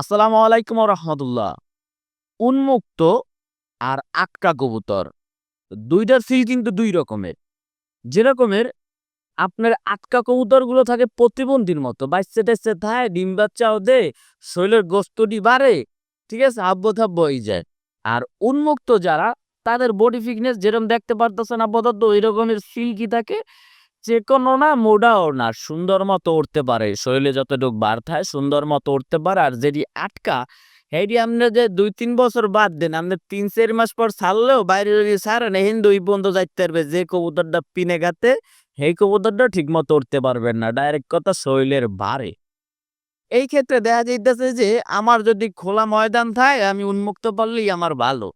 আসসালামু আলাইকুম রহমতুল্লাহ। উন্মুক্ত আর আটকা কবুতর। দুইটার ফিল কিন্তু দুই রকমের। যেরকমের আপনার আটকা কবুতরগুলো থাকে প্রতিবন্ধীর মতো। বাচ্চা টাচ্চা থাকে ডিম বাচ্চাও দে শরীরের গোস্তটি বাড়ে, ঠিক আছে আব্য থাব্য হয়ে যায়। আর উন্মুক্ত যারা, তাদের বডি ফিটনেস যেরকম দেখতে পারতেছেন আপাতত, ওই রকমের ফিল কি থাকে যে কোনো না মোডাও না, সুন্দর মতো উঠতে পারে। শরীরে যতটুকু বার থাকে, সুন্দর মতো উঠতে পারে। আর যেটি আটকা হেডি আপনি যে দুই তিন বছর বাদ দেন আপনি তিন চার মাস পর ছাড়লেও বাইরে যদি ছাড়েন হিন্দু ওই পর্যন্ত যাইতে পারবে, যে কবুতরটা পিনে গাতে, সেই কবুতরটা ঠিক মতো উঠতে পারবেন না। ডাইরেক্ট কথা শরীরের বাড়ে এই ক্ষেত্রে দেখা যাইতেছে যে, আমার যদি খোলা ময়দান থাকে, আমি উন্মুক্ত পারলেই আমার ভালো।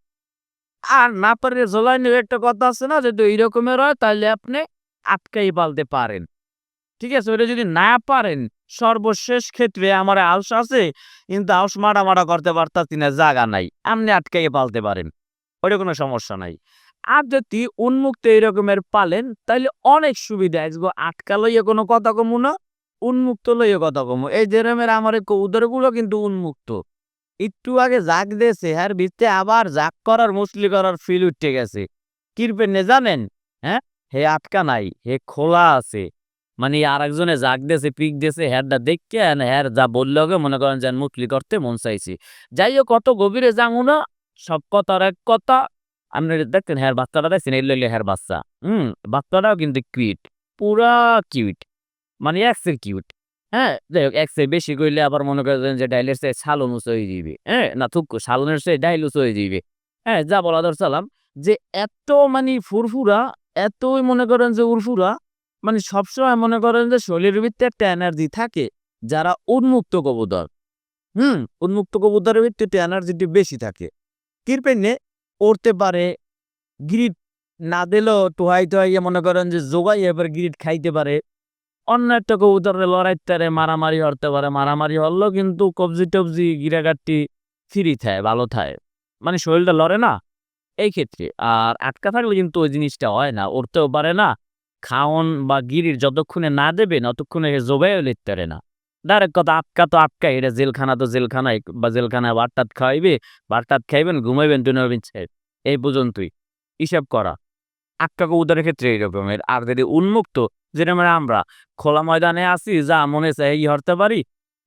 আর না পারলে জোলাইনের একটা কথা আছে না, যদি এইরকমের হয় তাহলে আপনি আটকাই পালতে পারেন। ঠিক আছে? ওটা যদি না পারেন, সর্বশেষ ক্ষেত্রে আমার আউস আছে, কিন্তু আউস মারা করতে পারতাছি না জায়গা নাই। আপনি আটকাই পালতে পারেন। ওটা কোনো সমস্যা নাই। আর যদি উন্মুক্ত এই রকমের পালেন তাহলে অনেক সুবিধা আসব আটকা লইয়ে কোনো কথা কমু না, উন্মুক্ত লইয়ে কথা কমু। এই যেরমের আমার এই কবুতরগুলো কিন্তু উন্মুক্ত। একটু আগে জাগ দিয়েছে হ্যার ভিতরে আবার জাগ করার, মুসলি করার ফিল উঠে গেছে। কিরপেন জানেন? হ্যাঁ? হে আটকা নাই, হে খোলা আছে। মানে আর একজনে জাগ দিয়েছে, পিক দিয়েছে হ্যারটা দেখকে হ্যার যা বললে ওকে মনে করেন যেন মুতলি করতে মন চাইছি। যাই হোক কত গভীরে যাব না, সব কথার এক কথা। আপনি দেখতেন হ্যার বাচ্চাটা দেখছেন? এই লইলে হ্যার বাচ্চা। হুম, বাচ্চাটাও কিন্তু কিউট, পুরা কিউট। মানে এক্সের কিউট। হ্যাঁ যাই হোক, এক্সের বেশি করলে আবার মনে করেন যে, ডাইলের সে সালন উঁচু হয়ে যাবে হ্যাঁ না থুক, সালনের সে ডাইল উঁচু হয়ে যাবে হ্যাঁ যা বলা দরসালাম যে এত মানে ফুরফুরা এতই মনে করেন যে উরফুরা মানে সবসময় মনে করেন যে শরীরের ভিতরে একটা এনার্জি থাকে, যারা উন্মুক্ত কবুতর। হুম? উন্মুক্ত কবুতরের ভিতরে এনার্জিটি বেশি থাকে। কিরপেনে পড়তে পারে গ্রিড না দিলেও টোহাই টোহাইয়ে মনে করেন যে যোগাই এবার গ্রিড খাইতে পারে। অন্য একটা কবুতরের লড়াইটারে মারামারি হরতে পারে, মারামারি হলেও কিন্তু কবজি টবজি গিরাগাটটি ফ্রি থায়, ভালো থায়। মানে শরীরটা লড়ে না। এই ক্ষেত্রে। আর আটকা থাকলে কিন্তু ওই জিনিসটা হয় না। উঠতেও পারে না। খাওন বা গিরির যতক্ষণে না দেবে না ততক্ষণে জোবাইও লিখতে পারে না। ডাইরেক্ট কথা, আটকা তো আটকা এটা জেলখানা তো জেলখানায় বা জেলখানায় বারটাত খাওয়াইবে বারটাত খাইবেন, ঘুমাইবেন টুনাবেন এই পর্যন্তই। হিসাব করা। আটকা কবুতরের ক্ষেত্রে এইরকমের আর যদি উন্মুক্ত যেটা মানে আমরা খোলা ময়দানে আছি, যা মনে চায় এই হরতে পারি,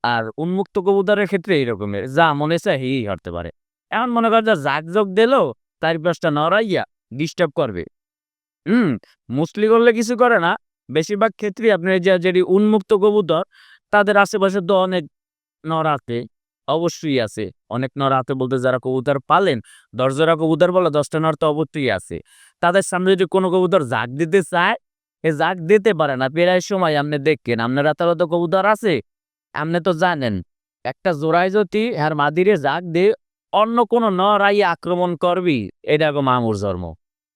আর উন্মুক্ত কবুতরের ক্ষেত্রে এইরকমের যা মনে চায় এই হরতে পারে। এমন মনে কর যা জাগ যোগ দিলো চার পাঁচটা নড়াইয়া ডিস্টার্ব করবে। হুম মুসলি করলে কিছু করে না। বেশিরভাগ ক্ষেত্রে আপনার যে, যেটি উন্মুক্ত কবুতর, তাদের আশেপাশে তো অনেক নর আছে, অবশ্যই আছে। অনেক নর আছে বলতে যারা কবুতর পালেন দশ জোড়া কবুতর বলে দশটা নর তো অবশ্যই আছে। তাদের সামনে যদি কোনো কবুতর জাগ দিতে চায় এ জাগ দিতে পারে না। প্রায় সময় আপনি দেখেন, আপনার রাতারও তো কবুতর আছে, আপনি তো জানেন, একটা জোড়ায় যদি হ্যার মাদিরে জাগ দিয়ে অন্য কোন নর আই আক্রমণ করবি, এটা গো মামুর জন্ম।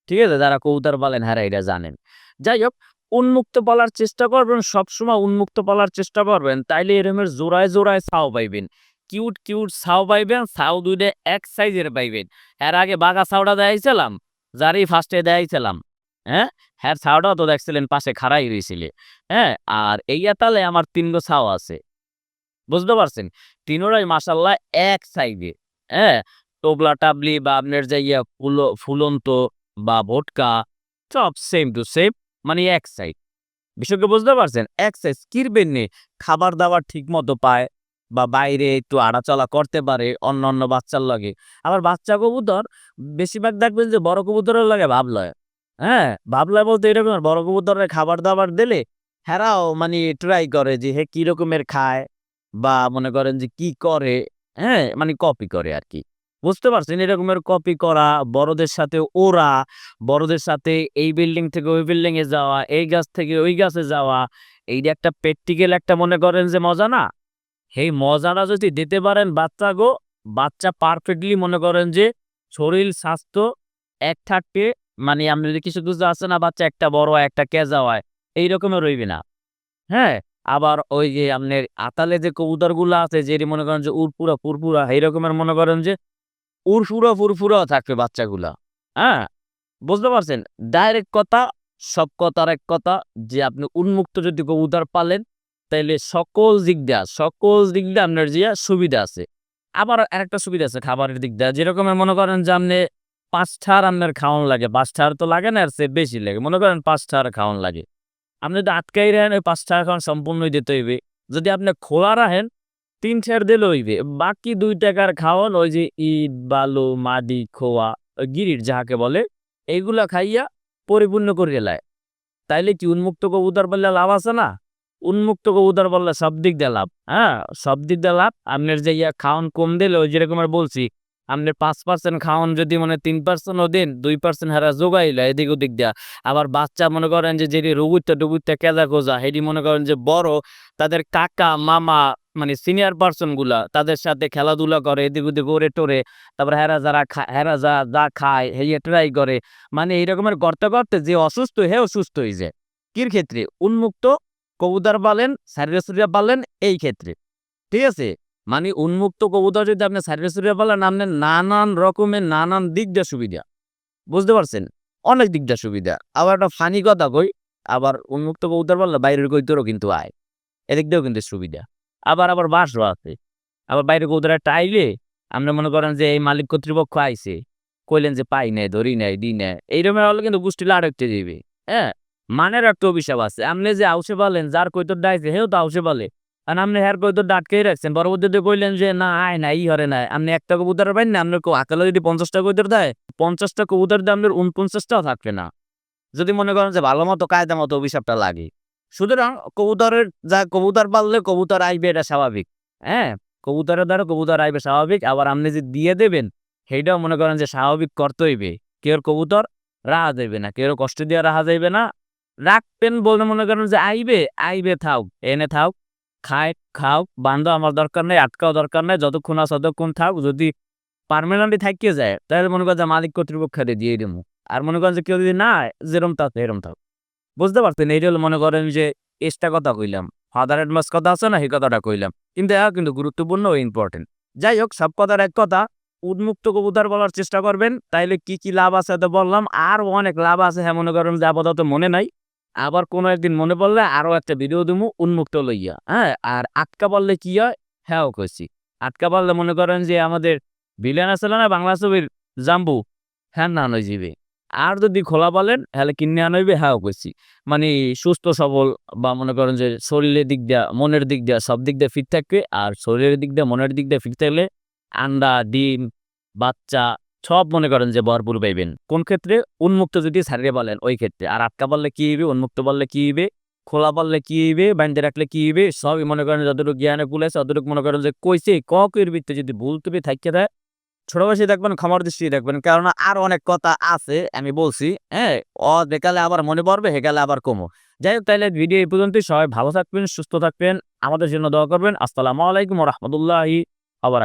ঠিক আছে? যারা কবুতর বলেন হ্যাঁ এটা জানেন। যাই হোক, উন্মুক্ত পালার চেষ্টা করবেন, সবসময় উন্মুক্ত পালার চেষ্টা করবেন, তাইলে এরমের জোড়ায় জোড়ায় ছাও পাইবেন। কিউট কিউট ছাও পাইবেন, ছাও দুইটা এক সাইজের পাইবেন। এর আগে বাঘা ছাওটা দেখাইছিলাম, যারই ফার্স্টে দেখাইছিলাম হ্যাঁ? হ্যাঁ ছাওটাও তো দেখছিলেন, পাশে খাড়াই রয়েছিলে হ্যাঁ? আর এই তালে আমার তিন গো ছাও আছে। বুঝতে পারছেন? তিনোরাই মাসাল্লাহ এক সাইডে হ্যাঁ? টোবলা টাবলি বা আপনার যে ইয়া ফুলো, ফুলন্ত বা ভোটকা, সব সেম টু সেম মানে এক সাইড বিষয়কে বুঝতে পারছেন? এক সাইজ কিরবেন নে খাবার দাবার ঠিক মতো পায় বা বাইরে একটু আড়াচলা করতে পারে অন্য অন্য বাচ্চার লাগে। আবার বাচ্চা কবুতর, বেশিরভাগ দেখবেন যে বড় কবুতরের লাগে ভাবলয়। হ্যাঁ? ভাবলয় বলতে এরকম বড় কবুতরের খাবার দাবার দিলে হেরাও মানে ট্রাই করে যে হে কি রকমের খায় বা মনে করেন যে কি করে হ্যাঁ মানে কপি করে আর কি বুঝতে পারছেন? এরকমের কপি করা, বড়দের সাথে ওরা বড়দের সাথে এই বিল্ডিং থেকে ওই বিল্ডিং এ যাওয়া, এই গাছ থেকে ওই গাছে যাওয়া এইটা একটা প্র্যাকটিক্যাল একটা মনে করেন যে মজা না? সেই মজাটা যদি দিতে পারেন বাচ্চা গো, বাচ্চা পারফেক্টলি মনে করেন যে শরীর, স্বাস্থ্য এক থাকতে মানে আপনি যদি কিছু কিছু আছে না বাচ্চা, একটা বড় একটা কেজা হয় এই রকমের রইবে না। হ্যাঁ? আবার ওই যে আপনার আতালে যে কবুতরগুলো আছে, যেটি মনে করেন যে উরপুরা ফুরপুরা এই রকমের মনে করেন যে উরফুরা ফুরফুরা থাকবে বাচ্চাগুলা। হ্যাঁ? বুঝতে পারছেন? ডাইরেক্ট কথা, সব কথার এক কথা, যে আপনি উন্মুক্ত যদি কবুতর পালেন, তাইলে সকল দিক দিয়া, সকল দিক দিয়ে আপনার যে সুবিধা আছে। আবার আরেকটা সুবিধা আছে খাবারের দিক দিয়ে, যেরকমের মনে করেন যে আপনি পাঁচটার আপনার খাওয়ান লাগে, পাঁচটার তো লাগে না আর সে বেশি লাগে। মনে করেন পাঁচটার খাওয়ান লাগে। আপনি যদি আটকাই রাখেন, ওই পাঁচটার খাওয়ান সম্পূর্ণই দিতে হইবে। যদি আপনি খোলা রাখেন, তিন চার দিলে হইবে। বাকি দুই টাকার খাওয়ান, ওই যে ইট, বালু, মাদি, খোয়া গিরির যাহাকে বলে, এইগুলা খাইয়া পরিপূর্ণ করে লায়। তাইলে কি উন্মুক্ত কবুতর বললে লাভ আছে না? উন্মুক্ত কবুতর বললে সব দিক দিয়ে লাভ। হ্যাঁ সব দিক দিয়ে লাভ। আপনার যে ইয়া খাওয়ান কম দিলে, ওই যেরকম আর বলছি আপনি পাঁচ পার্সেন্ট খাওয়ান যদি মানে তিন পার্সেন্টও দিন, দুই পার্সেন্ট হারা যোগাইলে এদিক ওদিক দিয়া। আবার বাচ্চা মনে করেন যে, যেটি রুগুইতে ডুগুইতে কেজা কোজা হেডি মনে করেন যে, বড়, তাদের কাকা, মামা মানে সিনিয়র পার্সনগুলা তাদের সাথে খেলাধুলা করে, এদিক ওদিক ওরে টোরে, তারপর হেরা যারা খা, হেরা যা যা খায় হেয়ে ট্রাই করে। মানে এই রকমের করতে করতে যে অসুস্থ হেও অসুস্থ হয়ে যায়। কির ক্ষেত্রে? উন্মুক্ত কবুদার পালেন সারিয়া পালেন, এই ক্ষেত্রে। ঠিক আছে? মানে উন্মুক্ত কবুতর যদি আপনি সারিয়া পালেন আপনার নানান রকমের নানান দিক দিয়ে সুবিধা। বুঝতে পারছেন? অনেক দিক দিয়ে সুবিধা। আবার একটা ফানি কথা কই, আবার উন্মুক্ত কবুতর পারলে বাইরের কবুতরও কিন্তু আয়। এদিক দিয়েও কিন্তু সুবিধা। আবার আবার বাসও আছে। আবার বাইরের কবুতর টাইলে আমরা মনে করেন যে এই মালিক কর্তৃপক্ষ আইছে, কইলেন যে পাই নাই, ধরি নাই দি নাই। এইরকম হলে কিন্তু গোষ্ঠী আরেকটা দিবে। হ্যাঁ? মানের একটা অভিশাপ আছে। আপনি যে আউসে বলেন যার কৈতর ডাইছে হেও তো আউসে বলে আর আপনি হ্যার কৈতর ডাটকেই রাখছেন। পরবর্তীতে কইলেন যে, না, আয় না, ই হরে না। আপনি একটা কবুতর পাইন না আপনার আকালে যদি পঞ্চাশটা কৈতর দেয়, পঞ্চাশটা কবুতর দিয়ে আপনার উনপঞ্চাশটাও থাকবে না। যদি মনে করেন যে, ভালো মতো কায়দা মতো অভিশাপটা লাগে। সুতরাং কবুতরের যা কবুতর পাললে কবুতর আইবে, এটা স্বাভাবিক। হ্যাঁ কবুতরের দ্বারা কবুতর আইবে, স্বাভাবিক। আবার আপনি যে দিয়ে দেবেন, সেইটাও মনে করেন যে, স্বাভাবিক করতে হইবে কেউ কবুতর রাহা যাইবে না, কেউ কষ্ট দিয়ে রাহা যাইবে না। রাখবেন বলে মনে করেন যে, আইবে আইবে থাক এনে থাক খায় খাও বান্ধব আমার দরকার নেই, আটকাও দরকার নেই, যতক্ষণ আছে ততক্ষণ থাক, যদি পারমানেন্টলি থাকিয়ে যায়, তাহলে মনে করেন যে মালিক কর্তৃপক্ষ দিয়ে দেবো আর মনে করেন যে কেউ যদি না, যেরম থাক এরম থাক। বুঝতে পারছেন? এইটা হলো মনে করেন যে এক্সট্রা কথা কইলাম ফাদার অ্যাডভান্স কথা আছে না, সেই কথাটা কইলাম। কিন্তু এরা কিন্তু গুরুত্বপূর্ণ ও ইম্পর্টেন্ট যাই হোক, সব কথার এক কথা, উন্মুক্ত কবুতর বলার চেষ্টা করবেন, তাইলে কি কি লাভ আছে তো বললাম। আর অনেক লাভ আছে হ্যাঁ মনে করেন যে আপাতত মনে নাই। আবার কোনো একদিন মনে পড়লে আরও একটা ভিডিও দিমু, উন্মুক্ত লইয়া হ্যাঁ? আর আটকা বললে কি হয়? হ্যাঁ কইছি। আটকা বললে মনে করেন যে আমাদের ভিলেন আসলে না, বাংলা ছবির জাম্বু হ্যাঁ না নয় যাবে আর যদি খোলা বলেন, তাহলে কিনে আনইবে হ্যাঁ কইছি। মানে সুস্থ, সবল বা মনে করেন যে শরীরের দিক দিয়া, মনের দিক দিয়া, সব দিক দিয়ে ফিট থাকবে। আর শরীরের দিক দিয়ে, মনের দিক দিয়ে ফিট থাকলে আন্ডা, ডিম, বাচ্চা সব মনে করেন যে ভরপুর পাইবেন। কোন ক্ষেত্রে? উন্মুক্ত যদি ছাড়িয়ে বলেন, ওই ক্ষেত্রে। আর আটকা বললে কি হইবে? উন্মুক্ত বললে কি হইবে? খোলা বললে কি হইবে? বাইন্দে রাখলে কি হইবে? সবই মনে করেন যতটুকু জ্ঞানে কুলেছে ততটুকু মনে করেন যে কইছে, ককের ভিত্তি যদি ভুল তুমি থাকিয়ে দেয় ছোট বয়সে দেখবেন, ক্ষমার দৃষ্টি দেখবেন। কারণ আর অনেক কথা আছে, আমি বলছি হ্যাঁ? অ দেখালে আবার মনে পড়বে হেকালে আবার কমো। যাই হোক তাহলে ভিডিও এই পর্যন্তই। সবাই ভালো থাকবেন, সুস্থ থাকবেন। আমাদের জন্য দোয়া করবেন। আসসালামু আলাইকুম রহমতুল্লাহি আবার